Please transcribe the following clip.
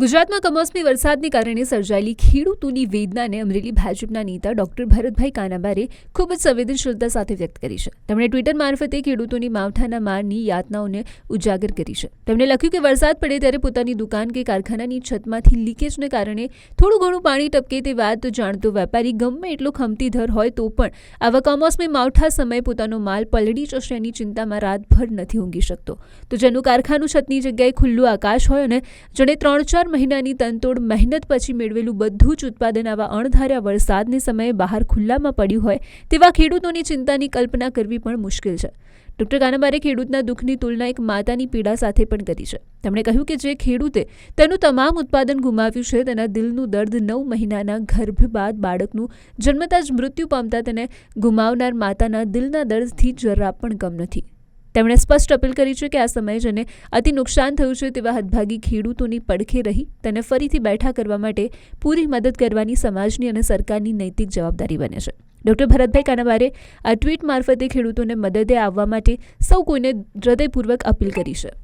ગુજરાતમાં કમોસમી વરસાદને કારણે સર્જાયેલી ખેડૂતોની વેદનાને અમરેલી ભાજપના નેતા ડોક્ટર ભરતભાઈ કાનાબારે ખૂબ જ સંવેદનશીલતા સાથે વ્યક્ત કરી છે. તેમણે ટ્વિટર મારફતે ખેડૂતોની માવઠાના મારની યાતનાઓને ઉજાગર કરી છે. તેમણે લખ્યું કે વરસાદ પડે ત્યારે પોતાની દુકાન કે કારખાનાની છતમાંથી લીકેજને કારણે થોડું ઘણું પાણી ટપકે તે વાત જાણતો વેપારી ગમે એટલો ખમતીધર હોય તો પણ આવા કમોસમી માવઠા સમયે પોતાનો માલ પલળી જશે એની ચિંતામાં રાતભર નથી ઊંઘી શકતો. તો જેનું કારખાનું છતની જગ્યાએ ખુલ્લું આકાશ હોય અને જેણે ત્રણ ચાર મહિનાની તનતોડ મહેનત પછી મેળવેલું બધું જ ઉત્પાદન આવા અણધાર્યા વરસાદને સમયે બહાર ખુલ્લામાં પડ્યું હોય તેવા ખેડૂતોની ચિંતાની કલ્પના કરવી પણ મુશ્કેલ છે. ડોક્ટર કાનાબારે ખેડૂતના દુઃખની તુલના એક માતાની પીડા સાથે પણ કરી છે. તેમણે કહ્યું કે જે ખેડૂતે તેનું તમામ ઉત્પાદન ગુમાવ્યું છે, તેના દિલનું દર્દ નવ મહિનાના ગર્ભ બાદ બાળકનું જન્મતા જ મૃત્યુ પામતા તેને ગુમાવનાર માતાના દિલના દર્દથી જરા પણ કમ નથી. તેમણે સ્પષ્ટ અપીલ કરી છે કે આ સમયે જેને અતિ નુકસાન થયું છે તેવા હદભાગી ખેડૂતોની પડખે રહી તેને ફરીથી બેઠા કરવા માટે પૂરી મદદ કરવાની સમાજની અને સરકારની નૈતિક જવાબદારી બને છે. ડોક્ટર ભરતભાઈ કાનાવારે આ ટ્વીટ મારફતે ખેડૂતોને મદદે આવવા માટે સૌ કોઈને હૃદયપૂર્વક અપીલ કરી છે.